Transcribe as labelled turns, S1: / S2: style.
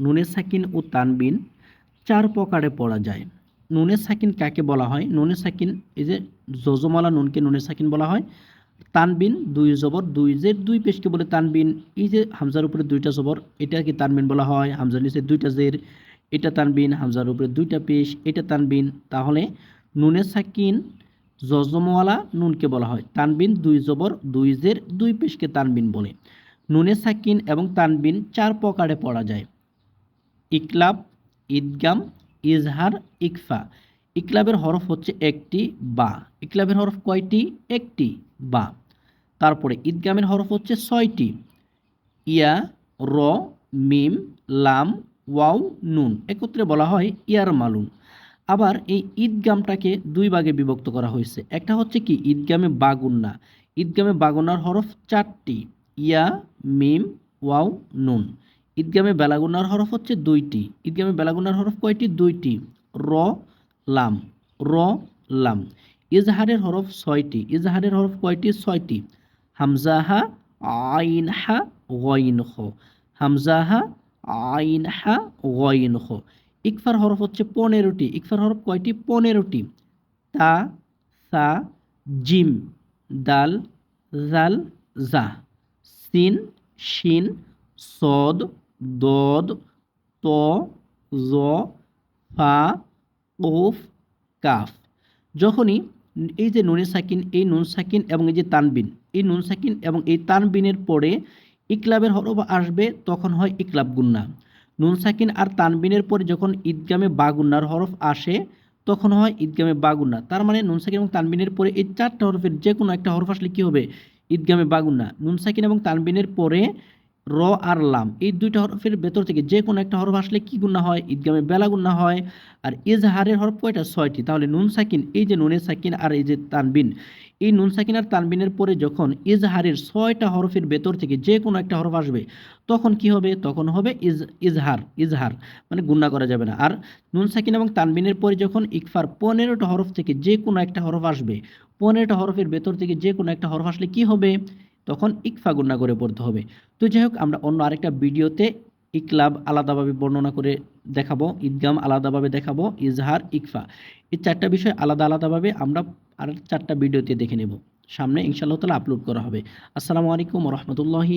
S1: নুনে সাকিন ও তানবিন চার প্রকারে পড়া যায়। নুনে সাকিন কাকে বলা হয়? নুনে সাকিন, এই যে জজমালা নুনকে নুনে সাকিন বলা হয়। তানবিন, দুই জবর, দুই জের দুই পেশকে বলে তানবিন, এই যে হামজার উপরে দুইটা জবর, এটাকে তানবিন বলা হয়। হামজার নিচে দুইটা জের, এটা তানবিন, হামজার উপরে দুইটা পেশ, এটা তানবিন। তাহলে নুনে সাকিন জজমওয়ালা নুনকে বলা হয়। তানবিন, দুই জবর, দুই জের, দুই পেশকে তানবিন বলে। নুনে সাকিন এবং তানবিন চার প্রকারে পড়া যায়। ইকলাব, ঈদগাম, ইজহার, ইকফা। ইকলাবের হরফ হচ্ছে একটি বা। ইকলাবের হরফ কয়টি? একটি বা। তারপরে ঈদগামের হরফ হচ্ছে ছয়টি। ইয়া, র, মিম, লাম, ওয়াও, নুন। একত্রে বলা হয় ইয়ার মালুন আবার এই ঈদগামটাকে দুই ভাগে বিভক্ত করা হয়েছে। একটা হচ্ছে কি? ঈদগামে বাগুন্না। ঈদগামে বাগুন্নার হরফ চারটি। ইয়া, মিম, ওয়াও, নুন। ঈদগামে বেলাগুন্নার হরফ হচ্ছে দুইটি। ঈদগামে বেলাগুন্নার হরফ কয়টি? দুইটি। র, লাম। র, লাম। ইজহারের হরফ ছয়টি। ইজহারের হরফ কয়টি? ছয়টি। হামজাহা আইন হা গইন খ হামজাহা আইন হা গইন খ ইকফার হরফ হচ্ছে পনেরোটি। ইকফার হরফ কয়টি? পনেরোটি। তা, সা, জিম, দাল, জাল জা সিন, শিন, সদ দদ, ত, জ, ফা ওফ কাফ। যখনই এই যে নুনে সাকিন, এই নুন সাকিন এবং এই যে তানবিন, এই নুন সাকিন এবং এই তানবিনের পরে ইকলাবের হরফ আসবে, তখন হয় ইকলাব গুন্না। নুন সাকিন আর তানবিনের পরে যখন ঈদগামে বাগুন্নার হরফ আসে, তখন হয় ঈদগামে বাগুন্না তার মানে নুন সাকিন এবং তানবিনের পরে এই চারটা হরফের যে কোনো একটা হরফ আসলে কী হবে? ঈদগামে বাগুন্না নুন সাকিন এবং তানবিনের পরে র আর লাম, এই দুইটা হরফের ভেতর থেকে যে কোনো একটা হরফ আসলে কি গুণা হয়? ঈদগামে বেলা গুণা হয়। আর ইজহারের হরফ কয়টা? ছয়টি। তাহলে নুন সাকিন, এই যে নুনের সাকিন আর এই যে তানবিন। এই নুন সাকিন আর তানবিনের পরে যখন ইজহারের ছয়টা হরফের ভেতর থেকে যে কোনো একটা হরফ আসবে, তখন কি হবে? তখন হবে ইজ, ইজহার ইজহার। মানে গুণা করা যাবে না। আর নুন সাকিন এবং তানবিনের পরে যখন ইকফার পনেরোটা হরফ থেকে যে কোনো একটা হরফ আসবে, পনেরোটা হরফের ভেতর থেকে যে কোনো একটা হরফ আসলে কি হবে? তখন ইকফা গুন্না করে পড়তে হবে। তো যাই হোক, আমরা অন্য আরেকটা ভিডিওতে ইকলাব আলাদাভাবে বর্ণনা করে দেখাবো, ঈদগাম আলাদাভাবে দেখাবো, ইজহার, ইকফা। এই চারটা বিষয় আলাদা আলাদাভাবে আমরা আর চারটা ভিডিওতে দেখে নেব। সামনে ইনশাআল্লাহ তালা আপলোড করা হবে। আসসালামু আলাইকুম রহমতুল্লাহি